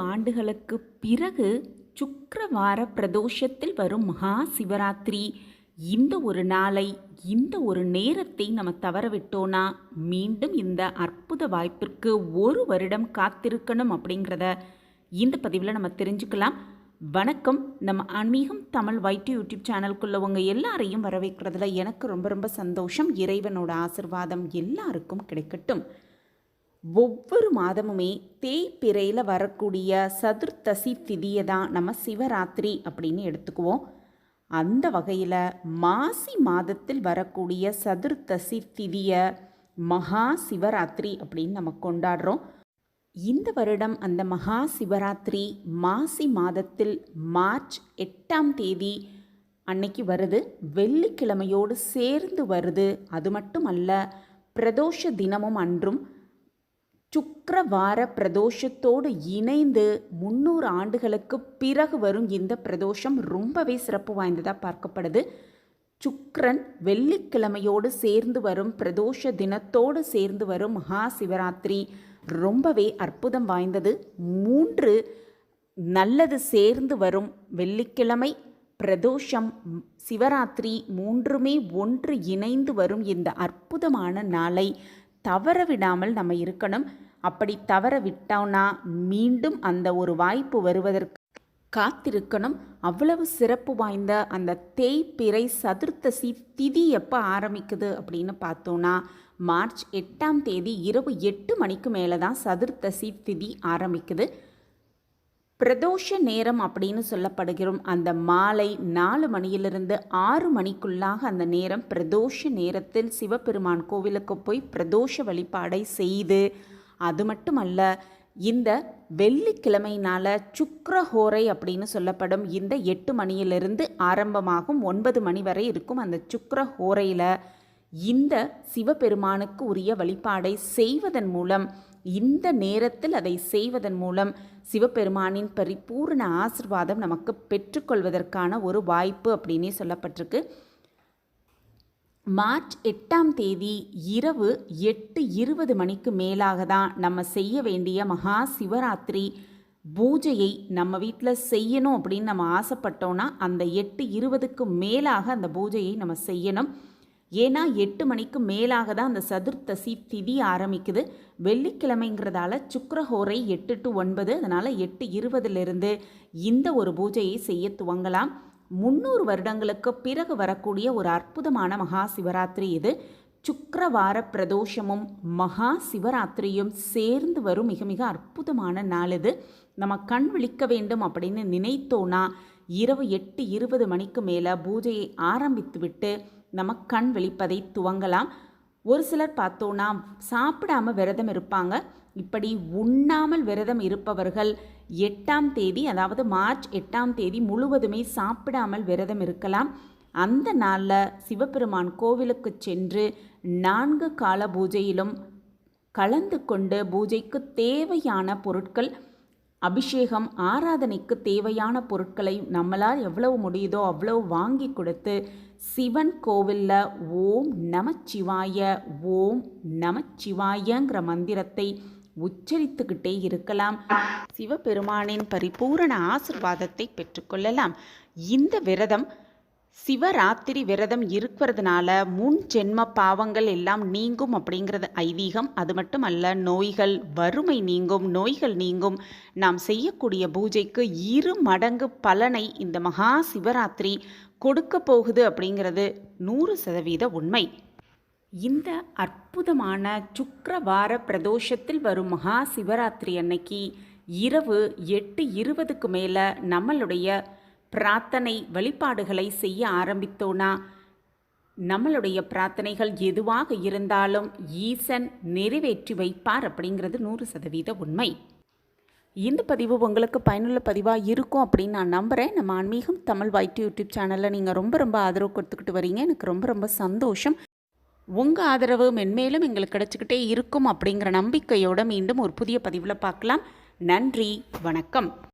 ஆண்டுகளுக்கு பிறகு சுக்கரவார பிரதோஷத்தில் வரும் மகா சிவராத்திரி. இந்த ஒரு நாளை இந்த ஒரு நேரத்தை நம்ம தவறவிட்டோன்னா மீண்டும் இந்த அற்புத வாய்ப்பிற்கு ஒரு வருடம் காத்திருக்கணும் அப்படிங்கிறத இந்த பதிவில் நம்ம தெரிஞ்சுக்கலாம். வணக்கம். நம்ம ஆன்மீகம் தமிழ் வைட்டு யூடியூப் சேனலுக்குள்ள உங்கள் எல்லாரையும் வரவேற்கிறதுல எனக்கு ரொம்ப ரொம்ப சந்தோஷம். இறைவனோட ஆசிர்வாதம் எல்லாருக்கும் கிடைக்கட்டும். ஒவ்வொரு மாதமுமே தேய்பிறையில் வரக்கூடிய சதுர்த்தசி திதியை தான் நம்ம சிவராத்திரி அப்படின்னு எடுத்துக்குவோம். அந்த வகையில் மாசி மாதத்தில் வரக்கூடிய சதுர்த்தசி திதியை மகா சிவராத்திரி அப்படின்னு நம்ம கொண்டாடுறோம். இந்த வருடம் அந்த மகா சிவராத்திரி மாசி மாதத்தில் மார்ச் எட்டாம் தேதி அன்னைக்கு வருது. வெள்ளிக்கிழமையோடு சேர்ந்து வருது. அது மட்டும் அல்ல பிரதோஷ தினமும் அன்றும் சுக்கரவார பிரதோஷத்தோடு இணைந்து முந்நூறு ஆண்டுகளுக்கு பிறகு வரும் இந்த பிரதோஷம் ரொம்பவே சிறப்பு வாய்ந்ததாக பார்க்கப்படுது. சுக்கரன் வெள்ளிக்கிழமையோடு சேர்ந்து வரும் பிரதோஷ தினத்தோடு சேர்ந்து வரும் மகா சிவராத்திரி ரொம்பவே அற்புதம் வாய்ந்தது. மூன்று நல்லது சேர்ந்து வரும் வெள்ளிக்கிழமை பிரதோஷம் சிவராத்திரி மூன்றுமே ஒன்று இணைந்து வரும் இந்த அற்புதமான நாளை தவற விடாமல் நம்ம இருக்கணும். அப்படி தவற விட்டோம்னா மீண்டும் அந்த ஒரு வாய்ப்பு வருவதற்கு காத்திருக்கணும். அவ்வளவு சிறப்பு வாய்ந்த அந்த தேய்பிறை சதுர்த்தசி திதி எப்போ ஆரம்பிக்குது அப்படின்னு பார்த்தோன்னா மார்ச் எட்டாம் தேதி இரவு எட்டு மணிக்கு மேலே தான் சதுர்த்தசி திதி ஆரம்பிக்குது. பிரதோஷ நேரம் அப்படின்னு சொல்லப்படுகிறோம். அந்த மாலை நாலு மணியிலிருந்து ஆறு மணிக்குள்ளாக அந்த நேரம் பிரதோஷ நேரத்தில் சிவபெருமான் கோவிலுக்கு போய் பிரதோஷ வழிபாடை செய்து அது மட்டுமல்ல இந்த வெள்ளிக்கிழமையினால சுக்ரஹோரை அப்படின்னு சொல்லப்படும் இந்த எட்டு மணியிலிருந்து ஆரம்பமாகும். ஒன்பது மணி வரை இருக்கும் அந்த சுக்ரஹோரையில் இந்த சிவபெருமானுக்கு உரிய வழிபாடை செய்வதன் மூலம் இந்த நேரத்தில் அதை செய்வதன் மூலம் சிவபெருமானின் பரிபூர்ண ஆசிர்வாதம் நமக்கு பெற்றுக்கொள்வதற்கான ஒரு வாய்ப்பு அப்படின்னே சொல்லப்பட்டிருக்கு. மார்ச் எட்டாம் தேதி இரவு எட்டு இருபது மணிக்கு மேலாக தான் நம்ம செய்ய வேண்டிய மகா சிவராத்திரி பூஜையை நம்ம வீட்டில் செய்யணும் அப்படின்னு நம்ம ஆசைப்பட்டோன்னா அந்த எட்டு இருபதுக்கு மேலாக அந்த பூஜையை நம்ம செய்யணும். ஏன்னா எட்டு மணிக்கு மேலாக தான் அந்த சதுர்த்தசி திதி ஆரம்பிக்குது. வெள்ளிக்கிழமைங்கிறதால சுக்கரஹோரை எட்டு டு ஒன்பது அதனால் எட்டு இருபதுலேருந்து இந்த ஒரு பூஜையை செய்ய துவங்கலாம். முந்நூறு வருடங்களுக்கு பிறகு வரக்கூடிய ஒரு அற்புதமான மகா சிவராத்திரி இது. சுக்கரவார பிரதோஷமும் மகா சிவராத்திரியும் சேர்ந்து வரும் மிக மிக அற்புதமான நாள் இது. நம்ம கண் விழிக்க வேண்டும் அப்படின்னு நினைத்தோன்னா இரவு எட்டு இருபது மணிக்கு மேலே பூஜையை ஆரம்பித்து விட்டு நம்ம கண் விழிப்பதை துவங்கலாம். ஒரு சிலர் பார்த்தோன்னா சாப்பிடாம விரதம் இருப்பாங்க. இப்படி உண்ணாமல் விரதம் இருப்பவர்கள் எட்டாம் தேதி அதாவது மார்ச் எட்டாம் தேதி முழுவதுமே சாப்பிடாமல் விரதம் இருக்கலாம். அந்த நாளில் சிவபெருமான் கோவிலுக்கு சென்று நான்கு கால பூஜையிலும் கலந்து கொண்டு பூஜைக்கு தேவையான பொருட்கள் அபிஷேகம் ஆராதனைக்கு தேவையான பொருட்களை நம்மளால் எவ்வளவு முடியுதோ அவ்வளவு வாங்கி கொடுத்து சிவன் கோவிலில் ஓம் நமச்சிவாய ஓம் நமச்சிவாயங்கிற மந்திரத்தை உச்சரித்துக்கிட்டே இருக்கலாம். சிவபெருமானின் பரிபூரண ஆசிர்வாதத்தை பெற்றுக்கொள்ளலாம் இந்த விரதம் சிவராத்திரி விரதம் இருக்கிறதுனால முன் ஜென்ம பாவங்கள் எல்லாம் நீங்கும் அப்படிங்கிறது ஐதீகம். அது மட்டும் அல்ல நோய்கள் வறுமை நீங்கும் நோய்கள் நீங்கும். நாம் செய்யக்கூடிய பூஜைக்கு இரு மடங்கு பலனை இந்த மகா சிவராத்திரி கொடுக்க போகுது அப்படிங்கிறது நூறு சதவீத உண்மை. இந்த அற்புதமான சுக்கரவார பிரதோஷத்தில் வரும் மகா சிவராத்திரி அன்னைக்கு இரவு எட்டு இருபதுக்கு மேலே நம்மளுடைய பிரார்த்தனை வழிபாடுகளை செய்ய ஆரம்பித்தோனா? நம்மளுடைய பிரார்த்தனைகள் எதுவாக இருந்தாலும் ஈசன் நிறைவேற்றி வைப்பார் அப்படிங்கிறது நூறு சதவீத உண்மை. இந்த பதிவு உங்களுக்கு பயனுள்ள பதிவாக இருக்கும் அப்படின்னு நான் நம்புகிறேன் நம்ம ஆன்மீகம் தமிழ் வைட் யூடியூப் சேனலில் நீங்கள் ரொம்ப ரொம்ப ஆதரவு கொடுத்துக்கிட்டு வரீங்க. எனக்கு ரொம்ப ரொம்ப சந்தோஷம். உங்கள் ஆதரவு மென்மேலும் எங்களுக்கு கிடச்சிக்கிட்டே இருக்கும் அப்படிங்கிற நம்பிக்கையோடு மீண்டும் ஒரு புதிய பதிவில் பார்க்கலாம். நன்றி வணக்கம்.